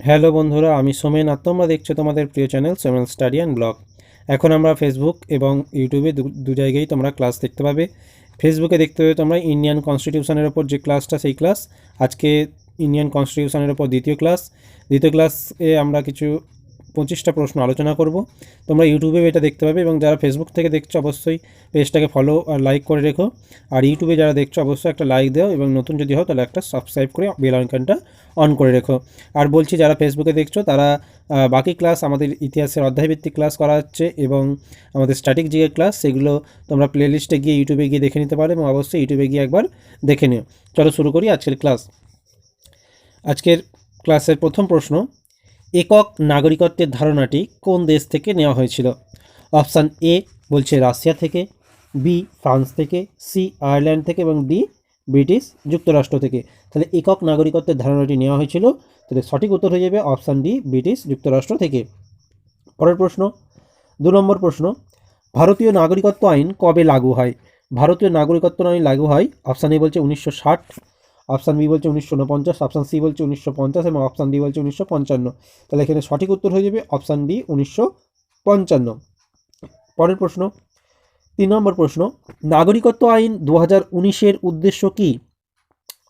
Hello বন্ধুরা, আমি সোমেন আর তোমরা দেখছ তোমাদের প্রিয় channel Somen study and blog. এখন আমরা ফেসবুক এবং ইউটিউবে দু জায়গায় তোমরা ক্লাস দেখতে পাবে। ফেসবুকে দেখতে পাবে তোমরা ইন্ডিয়ান কনস্টিটিউশনের ওপর যে ক্লাসটা সেই ক্লাস আজকে ইন্ডিয়ান কনস্টিটিউশনের ওপর দ্বিতীয় ক্লাস দ্বিতীয় ক্লাসে আমরা কিছু পঁচিশটা প্রশ্ন আলোচনা করব। তোমরা ইউটিউবে এটা দেখতে পাবে এবং যারা ফেসবুক থেকে দেখছ অবশ্যই পেজটাকে ফলো আর লাইক করে রেখো। আর ইউটিউবে যারা দেখছ অবশ্যই একটা লাইক দাও এবং নতুন যদি হও তাহলে একটা সাবস্ক্রাইব করে বেল আইকনটা অন করে রেখো। আর বলছি যারা ফেসবুকে দেখছ তারা বাকি ক্লাস আমাদের ইতিহাসের অধ্যায়ভিত্তিক ক্লাস করা হচ্ছে এবং আমাদের স্ট্যাটিক যে ক্লাস সেগুলো তোমরা প্লেলিস্টে গিয়ে ইউটিউবে গিয়ে দেখে নিতে পারো এবং অবশ্যই ইউটিউবে গিয়ে একবার দেখে নিও। চলো শুরু করি আজকের ক্লাস আজকের ক্লাসের প্রথম প্রশ্ন একক নাগরিকত্বের ধারণাটি কোন দেশ থেকে নেওয়া হয়েছিল? অপশান এ বলছে রাশিয়া থেকে, বি ফ্রান্স থেকে, সি আয়ারল্যান্ড থেকে এবং ডি ব্রিটিশ যুক্তরাষ্ট্র থেকে। তাহলে একক নাগরিকত্বের ধারণাটি নেওয়া হয়েছিল, তাহলে সঠিক উত্তর হয়ে যাবে অপশান ডি ব্রিটিশ যুক্তরাষ্ট্র থেকে। পরের প্রশ্ন, দু নম্বর প্রশ্ন, ভারতীয় নাগরিকত্ব আইন কবে লাগু হয়? ভারতীয় নাগরিকত্ব আইন লাগু হয়, অপশান এ বলছে উনিশশো ষাট অপশান বি বলছে উনিশশো উনপঞ্চাশ, অপশান সি বলছে উনিশশো পঞ্চাশ এবং অপশান ডি বলছে উনিশশো পঞ্চান্ন। তাহলে এখানে সঠিক উত্তর হয়ে যাবে অপশান ডি উনিশশো পঞ্চান্ন। পরের প্রশ্ন, তিন নম্বর প্রশ্ন, নাগরিকত্ব আইন দু হাজার উনিশের উদ্দেশ্য কী?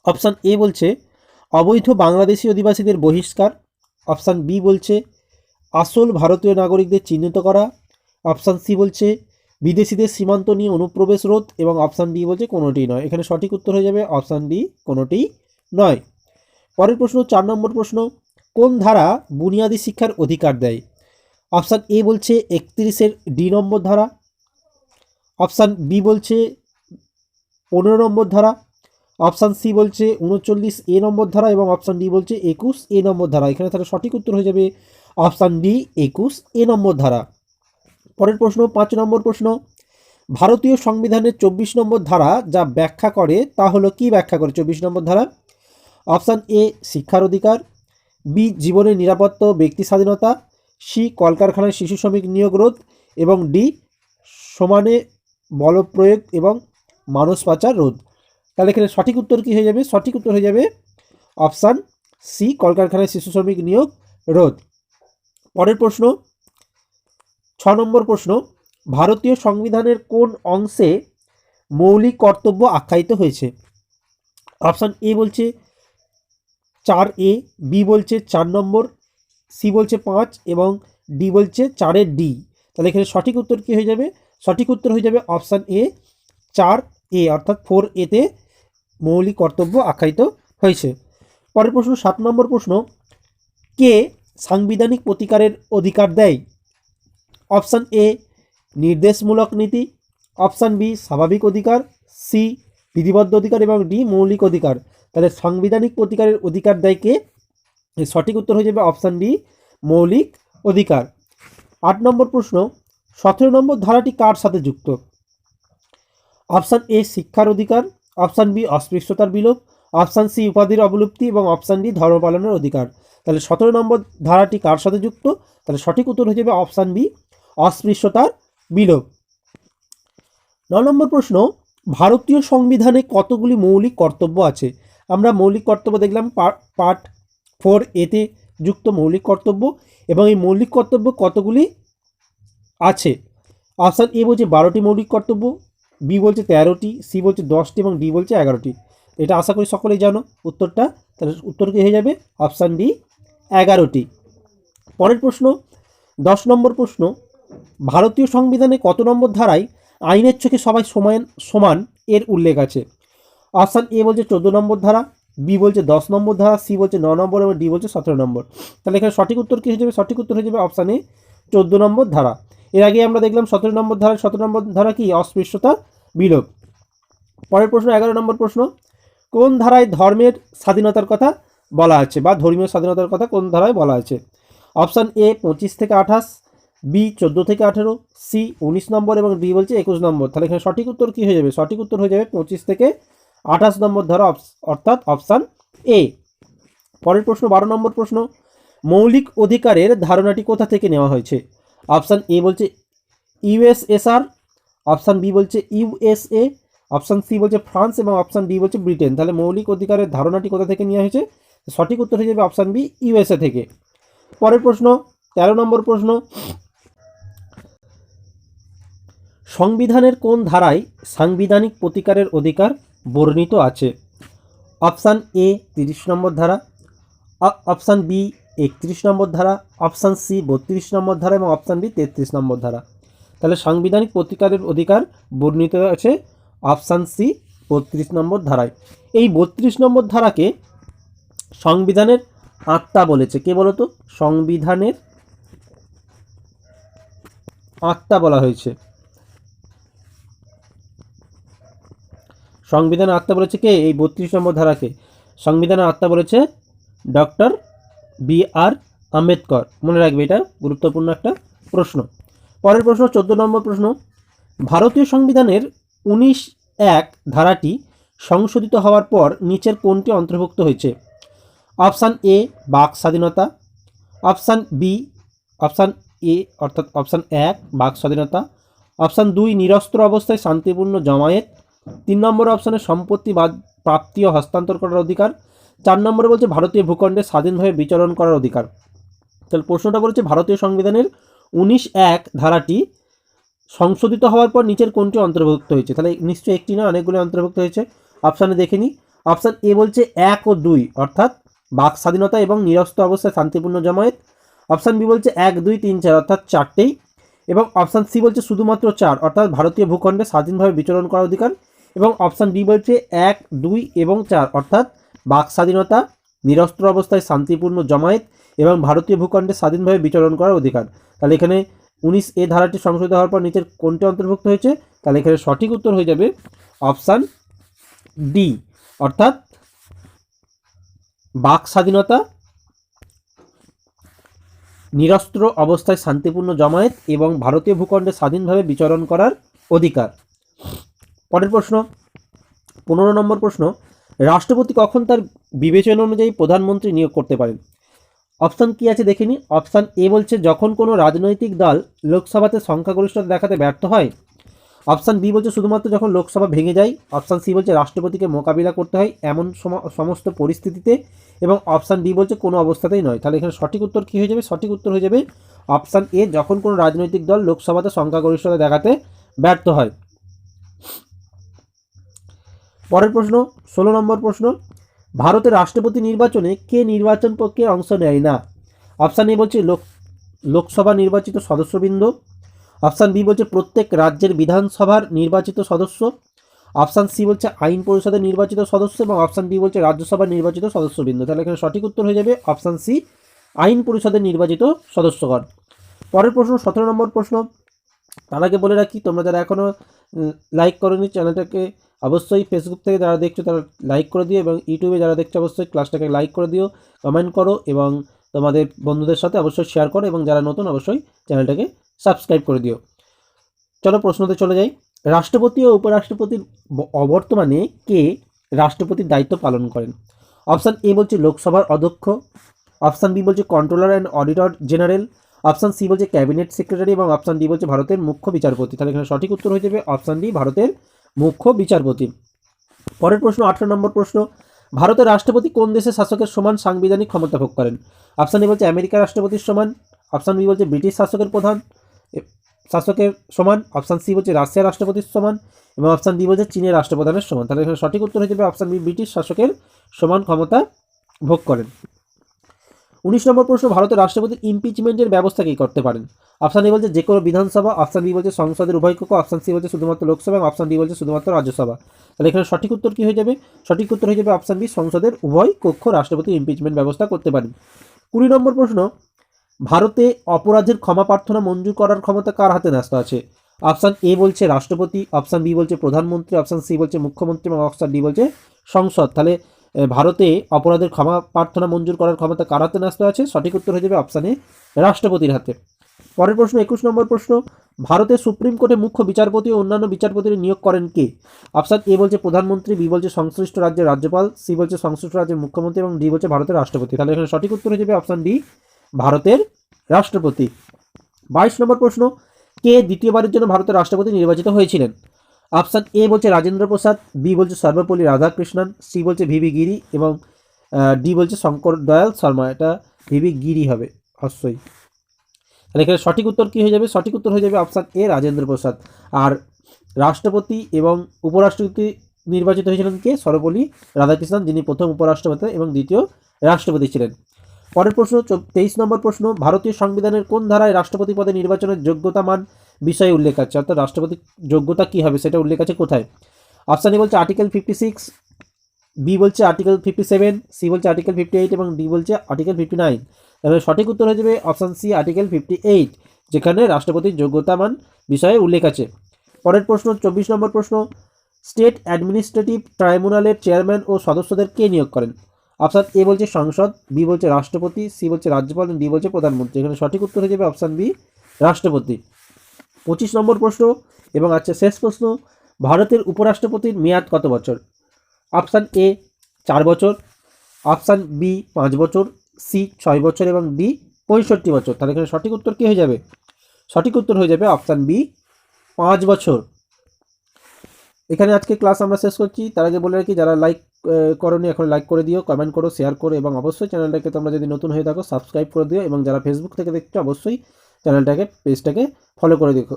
অপশান এ বলছে, অবৈধ বাংলাদেশি অধিবাসীদের বহিষ্কার। অপশান বি বলছে, আসল ভারতীয় নাগরিকদের চিহ্নিত করা। অপশান সি বলছে বিদেশিদের সীমান্ত নিয়ে অনুপ্রবেশ রোধ এবং অপশান ডি বলছে কোনোটি নয়। এখানে সঠিক উত্তর হয়ে যাবে অপশান ডি, কোনোটি নয়। পরের প্রশ্ন, চার নম্বর প্রশ্ন, কোন ধারা বুনিয়াদী শিক্ষার অধিকার দেয়? অপশান এ বলছে একত্রিশের ডি নম্বর ধারা। অপশান বি বলছে পনেরো নম্বর ধারা। অপশান সি বলছে উনচল্লিশ এ নম্বর ধারা এবং অপশান ডি বলছে একুশ এ নম্বর ধারা। এখানে তাহলে সঠিক উত্তর হয়ে যাবে অপশান ডি, একুশ এ নম্বর ধারা। পরের প্রশ্ন, পাঁচ নম্বর প্রশ্ন। ভারতীয় সংবিধানের চব্বিশ নম্বর ধারা যা ব্যাখ্যা করে, তা হলো কি ব্যাখ্যা করে চব্বিশ নম্বর ধারা? অপশান এ, শিক্ষার অধিকার। বি, জীবনের নিরাপত্তা ব্যক্তি স্বাধীনতা। সি, কলকারখানায় শিশু শ্রমিক নিয়োগ রোধ। এবং ডি, সমানে বলপ্রয়োগ এবং মানুষ পাচার রোধ। তাহলে এখানে সঠিক উত্তর কী হয়ে যাবে? সঠিক উত্তর হয়ে যাবে অপশান সি, কলকারখানায় শিশু শ্রমিক নিয়োগ রোধ। পরের প্রশ্ন ছ নম্বর প্রশ্ন, ভারতীয় সংবিধানের কোন অংশে মৌলিক কর্তব্য আখ্যায়িত হয়েছে? অপশান এ বলছে চার এ, বি বলছে চার নম্বর, সি বলছে পাঁচ এবং ডি বলছে চারের ডি। তাহলে এখানে সঠিক উত্তর কী হয়ে যাবে? সঠিক উত্তর হয়ে যাবে অপশান এ, চার এ, অর্থাৎ ফোর এতে মৌলিক কর্তব্য আখ্যায়িত হয়েছে। পরের প্রশ্ন, সাত নম্বর প্রশ্ন, কে সাংবিধানিক প্রতিকারের অধিকার দেয়? অপশান এ, নির্দেশমূলক নীতি। অপশান বি, স্বাভাবিক অধিকার। সি, বিধিবদ্ধ অধিকার। এবং ডি, মৌলিক অধিকার। তাহলে সাংবিধানিক প্রতিকারের অধিকার দেয় কে? সঠিক উত্তর হয়ে যাবে অপশান ডি, মৌলিক অধিকার। আট নম্বর প্রশ্ন, সতেরো নম্বর ধারাটি কার সাথে যুক্ত? অপশান এ, শিক্ষার অধিকার। অপশান বি, অস্পৃশ্যতার বিলোপ। অপশান সি, উপাধির অবলুপ্তি। এবং অপশান ডি, ধর্ম পালনের অধিকার। তাহলে সতেরো নম্বর ধারাটি কার সাথে যুক্ত? তাহলে সঠিক উত্তর হয়ে যাবে অপশান বি অস্পৃশ্যতার বিলোপ। ন নম্বর প্রশ্ন, ভারতীয় সংবিধানে কতগুলি মৌলিক কর্তব্য আছে? আমরা মৌলিক কর্তব্য দেখলাম পার্ট ফোর এতে যুক্ত মৌলিক কর্তব্য এবং এই মৌলিক কর্তব্য কতগুলি আছে? অপশান এ বলছে বারোটি মৌলিক কর্তব্য, বি বলছে তেরোটি, সি বলছে দশটি এবং ডি বলছে এগারোটি। এটা আশা করি সকলেই জানো, উত্তরটা তাহলে উত্তর কি হয়ে যাবে? অপশান ডি, এগারোটি। পরের প্রশ্ন, দশ নম্বর প্রশ্ন ভারতীয় সংবিধানে কত নম্বর ধারায় আইনের চোখে সবাই সমান সমান এর উল্লেখ আছে? অপশান এ বলছে চোদ্দ নম্বর ধারা বি বলছে দশ নম্বর ধারা সি বলছে ন নম্বর এবং ডি বলছে সতেরো নম্বর। তাহলে এখানে সঠিক উত্তর কী হয়ে যাবে? সঠিক উত্তর হয়ে যাবে অপশান এ চোদ্দ নম্বর ধারা। এর আগে আমরা দেখলাম সতেরো নম্বর ধারা, সতেরো নম্বর ধারা কি? অস্পৃশ্যতা, বিলোপ। পরের প্রশ্ন, এগারো নম্বর প্রশ্ন, কোন ধারায় ধর্মের স্বাধীনতার কথা বলা আছে বা ধর্মীয় স্বাধীনতার কথা কোন ধারায় বলা আছে? অপশান এ পঁচিশ থেকে আঠাশ বি চোদ্দ থেকে আঠেরো, সি উনিশ নম্বর এবং ডি বলছে একুশ নম্বর। তাহলে এখানে সঠিক উত্তর কী হয়ে যাবে? সঠিক উত্তর হয়ে যাবে পঁচিশ থেকে আঠাশ নম্বর ধারা অর্থাৎ অপশান এ। পরের প্রশ্ন, বারো নম্বর প্রশ্ন, মৌলিক অধিকারের ধারণাটি কোথা থেকে নেওয়া হয়েছে? অপশান এ বলছে ইউএসএসআর অপশান বি বলছে ইউএসএ অপশান সি বলছে ফ্রান্স এবং অপশান ডি বলছে ব্রিটেন। তাহলে মৌলিক অধিকারের ধারণাটি কোথা থেকে নেওয়া হয়েছে? সঠিক উত্তর হয়ে যাবে অপশান বি ইউএসএ থেকে। পরের প্রশ্ন, তেরো নম্বর প্রশ্ন সংবিধানের কোন ধারায় সাংবিধানিক প্রতিকারের অধিকার বর্ণিত আছে? অপশান এ তিরিশ নম্বর ধারা অপশান বি একত্রিশ নম্বর ধারা, অপশান সি বত্রিশ নম্বর ধারা এবং অপশান বি তেত্রিশ নম্বর ধারা। তাহলে সাংবিধানিক প্রতিকারের অধিকার বর্ণিত আছে অপশান সি বত্রিশ নম্বর ধারায়। এই বত্রিশ নম্বর ধারাকে সংবিধানের আত্মা বলেছে। কে বলতো? সংবিধানের আত্মা বলা হয়েছে। সংবিধানের আত্মা বলেছে কে? এই বত্রিশ নম্বর ধারাকে। সংবিধানের আত্মা বলেছে ডক্টর বি আর আম্বেদকর। মনে রাখবে এটা গুরুত্বপূর্ণ একটা প্রশ্ন। পরের প্রশ্ন, চোদ্দ নম্বর প্রশ্ন। ভারতীয় সংবিধানের উনিশ এক ধারাটি সংশোধিত হওয়ার পর নিচের কোনটি অন্তর্ভুক্ত হয়েছে? অপশান এ, বাক স্বাধীনতা। অপশান বি, অপশান এ, অর্থাৎ অপশান এক, বাক স্বাধীনতা। অপশান দুই, নিরস্ত্র অবস্থায় শান্তিপূর্ণ জমায়েত। তিন নম্বর অপশানে সম্পত্তি প্রাপ্তি ও হস্তান্তর করার অধিকার। চার নম্বরে বলছে ভারতীয় ভূখণ্ডে স্বাধীনভাবে বিচরণ করার অধিকার। তাহলে প্রশ্নটা বলেছে ভারতীয় সংবিধানের উনিশ এক ধারাটি সংশোধিত হওয়ার পর নিচের কোনটি অন্তর্ভুক্ত হয়েছে? তাহলে নিশ্চয়ই একটি না, অনেকগুলো অন্তর্ভুক্ত হয়েছে। অপশানে দেখে নিই অপশান এ বলছে এক ও দুই, অর্থাৎ বাক স্বাধীনতা এবং নিরস্ত্র অবস্থায় শান্তিপূর্ণ জমায়েত। অপশান বি বলছে এক, দুই, তিন, চার, অর্থাৎ চারটেই। এবং অপশান সি বলছে শুধুমাত্র চার, অর্থাৎ ভারতীয় ভূখণ্ডে স্বাধীনভাবে বিচরণ করার অধিকার। এবং অপশান ডি বলছে এক, দুই এবং চার। অর্থাৎ বাক স্বাধীনতা, নিরস্ত্র অবস্থায় শান্তিপূর্ণ জমায়েত এবং ভারতীয় ভূখণ্ডে স্বাধীনভাবে বিচরণ করার অধিকার। তাহলে এখানে উনিশ এ ধারাটি সংশোধিত হওয়ার পর নিচের কোনটি অন্তর্ভুক্ত হয়েছে? তাহলে এখানে সঠিক উত্তর হয়ে যাবে অপশান ডি। অর্থাৎ বাক স্বাধীনতা, নিরস্ত্র অবস্থায় শান্তিপূর্ণ জমায়েত এবং ভারতীয় ভূখণ্ডে স্বাধীনভাবে বিচরণ করার অধিকার। পরের প্রশ্ন, পনেরো নম্বর প্রশ্ন, রাষ্ট্রপতি কখন তার বিবেচনা অনুযায়ী প্রধানমন্ত্রী নিয়োগ করতে পারেন? অপশান কি আছে দেখে নিই অপশান এ বলছে, যখন কোনো রাজনৈতিক দল লোকসভাতে সংখ্যাগরিষ্ঠতা দেখাতে ব্যর্থ হয়, অপশান বি বলছে, শুধুমাত্র যখন লোকসভা ভেঙে যায়, অপশান সি বলছে, রাষ্ট্রপতিকে মোকাবিলা করতে হয় এমন সম- সমস্ত পরিস্থিতিতে, এবং অপশান ডি বলছে, কোনো অবস্থাতেই নয়। তাহলে এখানে সঠিক উত্তর কী হয়ে যাবে? সঠিক উত্তর হয়ে যাবে, অপশান এ, যখন কোনো রাজনৈতিক দল লোকসভাতে সংখ্যাগরিষ্ঠতা দেখাতে ব্যর্থ হয়। পরের প্রশ্ন, ষোলো নম্বর প্রশ্ন, ভারতের রাষ্ট্রপতি নির্বাচনে কে নির্বাচন প্রক্রিয়ায় অংশ নেয় না? অপশান এ বলছে লোক, লোকসভা নির্বাচিত সদস্যবৃন্দ। অপশান বি বলছে প্রত্যেক রাজ্যের বিধানসভার নির্বাচিত সদস্য। অপশান সি বলছে আইন পরিষদের নির্বাচিত সদস্য এবং অপশান ডি বলছে রাজ্যসভার নির্বাচিত সদস্যবৃন্দ। তাহলে এখানে সঠিক উত্তর হয়ে যাবে অপশান সি, আইন পরিষদের নির্বাচিত সদস্যগণ। পরের প্রশ্ন, সতেরো নম্বর প্রশ্ন। তার আগে বলে রাখি, তোমরা যারা এখনও লাইক করোনি, চ্যানেলটাকে অবশ্যই ফেসবুক থেকে যারা দেখছ তারা লাইক করে দিও এবং ইউটিউবে যারা দেখছ অবশ্যই ক্লাসটাকে লাইক করে দিও কমেন্ট করো এবং তোমাদের বন্ধুদের সাথে অবশ্যই শেয়ার করো এবং যারা নতুন অবশ্যই চ্যানেলটাকে সাবস্ক্রাইব করে দিও। চলো প্রশ্নতে চলে যাই। রাষ্ট্রপতি ও উপরাষ্ট্রপতির অবর্তমানে কে রাষ্ট্রপতির দায়িত্ব পালন করেন? অপশান এ বলছে লোকসভার অধ্যক্ষ, অপশান বি বলছে controller and auditor general option C বলছে ক্যাবিনেট সেক্রেটারি এবং অপশান ডি বলছে ভারতের মুখ্য বিচারপতি। তাহলে এখানে সঠিক উত্তর হয়ে যাবে অপশান ডি, ভারতের মুখ্য বিচারপতি। পরের প্রশ্ন, আঠারো নম্বর প্রশ্ন, ভারতের রাষ্ট্রপতি কোন দেশের শাসকের সমান সাংবিধানিক ক্ষমতা ভোগ করেন? অপশান এ বলছে আমেরিকার রাষ্ট্রপতির সমান, অপশান বি বলছে ব্রিটিশ শাসকের প্রধান শাসকের সমান, অপশান সি বলছে রাশিয়ার রাষ্ট্রপতির সমান, এবং অপশান ডি বলছে চীনের রাষ্ট্রপ্রধানের সমান। তাহলে এখানে সঠিক উত্তর হয়ে যাবে অপশান বি ব্রিটিশ শাসকের সমান ক্ষমতা ভোগ করেন। উনিশ নম্বর প্রশ্ন, ভারতের রাষ্ট্রপতির ইমপিচমেন্টের ব্যবস্থা কী করতে পারেন? অপশান এ বলছে যে কোনো বিধানসভা অপশান বি বলছে সংসদের উভয় কক্ষ অপশান সি বলছে শুধুমাত্র লোকসভা এবং অপশান ডি বলছে শুধুমাত্র রাজ্যসভা। তাহলে এখানে সঠিক উত্তর কী হয়ে যাবে? সঠিক উত্তর হয়ে যাবে অপশান বি সংসদের উভয় কক্ষ রাষ্ট্রপতি ইমপিচমেন্ট ব্যবস্থা করতে পারেন। কুড়ি নম্বর প্রশ্ন, ভারতে অপরাধের ক্ষমা প্রার্থনা মঞ্জুর করার ক্ষমতা কার হাতে ন্যস্ত আছে? অপশান এ বলছে রাষ্ট্রপতি অপশান বি বলছে প্রধানমন্ত্রী অপশান সি বলছে মুখ্যমন্ত্রী এবং অপশান ডি বলছে সংসদ। তাহলে ভারতে অপরাধের ক্ষমা প্রার্থনা মঞ্জুর করার ক্ষমতা কার হাতে ন্যস্ত আছে? সঠিক উত্তর হয়ে যাবে অপশান রাষ্ট্রপতির হাতে। পরের প্রশ্ন, একুশ নম্বর প্রশ্ন ভারতের সুপ্রিম কোর্টে মুখ্য বিচারপতি ও অন্যান্য বিচারপতির নিয়োগ করেন কে? অপশান এ বলছে প্রধানমন্ত্রী, বি বলছে সংশ্লিষ্ট রাজ্যের রাজ্যপাল, সি বলছে সংশ্লিষ্ট রাজ্যের মুখ্যমন্ত্রী এবং ডি বলছে ভারতের রাষ্ট্রপতি। তাহলে এখানে সঠিক উত্তর হয়ে যাবে অপশান ডি, ভারতের রাষ্ট্রপতি। বাইশ নম্বর প্রশ্ন, কে দ্বিতীয়বারের জন্য ভারতের রাষ্ট্রপতি নির্বাচিত হয়েছিলেন? অপশান এ বলছে রাজেন্দ্র প্রসাদ, বি বলছে সর্বপল্লী রাধাকৃষ্ণন, সি বলছে ভিভি গিরি এবং ডি বলছে শঙ্কর দয়াল শর্মা। এটা ভিবি গিরি হবে, অবশ্যই। তাহলে এখানে সঠিক উত্তর কী হয়ে যাবে? সঠিক উত্তর হয়ে যাবে অপশান এ, রাজেন্দ্র প্রসাদ। আর রাষ্ট্রপতি এবং উপরাষ্ট্রপতি নির্বাচিত হয়েছিলেন কে? সর্বপল্লী রাধাকৃষ্ণন, যিনি প্রথম উপরাষ্ট্রপতি এবং দ্বিতীয় রাষ্ট্রপতি ছিলেন। পরের প্রশ্ন তেইশ নম্বর প্রশ্ন, ভারতীয় সংবিধানের কোন ধারায় রাষ্ট্রপতি পদে নির্বাচনের যোগ্যতা মান বিষয়ে উল্লেখ আছে। অর্থাৎ রাষ্ট্রপতির যোগ্যতা কী হবে সেটা উল্লেখ আছে কোথায়? অপশান এ বলছে আর্টিকেল ফিফটি সিক্স বি বলছে আর্টিকেল ফিফটি সেভেন সি বলছে আর্টিকেল ফিফটি এইট এবং ডি বলছে আর্টিকেল ফিফটি নাইন তাহলে সঠিক উত্তর হয়ে যাবে option C article fifty eight যেখানে রাষ্ট্রপতির যোগ্যতা মান বিষয়ে উল্লেখ আছে। পরের প্রশ্ন, চব্বিশ নম্বর প্রশ্ন স্টেট অ্যাডমিনিস্ট্রেটিভ ট্রাইব্যুনালের চেয়ারম্যান ও সদস্যদের কে নিয়োগ করেন? অপশান এ বলছে সংসদ বি বলছে রাষ্ট্রপতি সি বলছে রাজ্যপাল ডি বলছে প্রধানমন্ত্রী। এখানে সঠিক উত্তর হয়ে যাবে অপশান বি রাষ্ট্রপতি। পঁচিশ নম্বর প্রশ্ন এবং আছে শেষ প্রশ্ন, ভারতের উপরাষ্ট্রপতির মেয়াদ কত বছর? অপশান এ, চার বছর। অপশান বি, পাঁচ বছর। সি, ছয় বছর এবং ডি, পঁয়ষট্টি বছর। তাহলে এখানে সঠিক উত্তর কী হয়ে যাবে? সঠিক উত্তর হয়ে যাবে অপশান বি, পাঁচ বছর। এখানে আজকে ক্লাস আমরা শেষ করছি। তার আগে বলে রাখি, যারা লাইক করনি, এখন লাইক করে দিও কমেন্ট করো শেয়ার করো এবং অবশ্যই চ্যানেলটাকে তোমরা যদি নতুন হয়ে থাকো সাবস্ক্রাইব করে দিও এবং যারা ফেসবুক থেকে দেখছ, অবশ্যই চ্যানেলটাকে, পেজটাকে ফলো করে দেখো।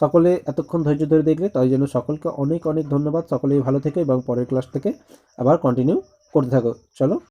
সকলে এতক্ষণ ধৈর্য ধরে দেখলে, তাই জন্য সকলকে অনেক অনেক ধন্যবাদ। সকলেই ভালো থেকে এবং পরের ক্লাস থেকে আবার কন্টিনিউ করতে থাকো। চলো।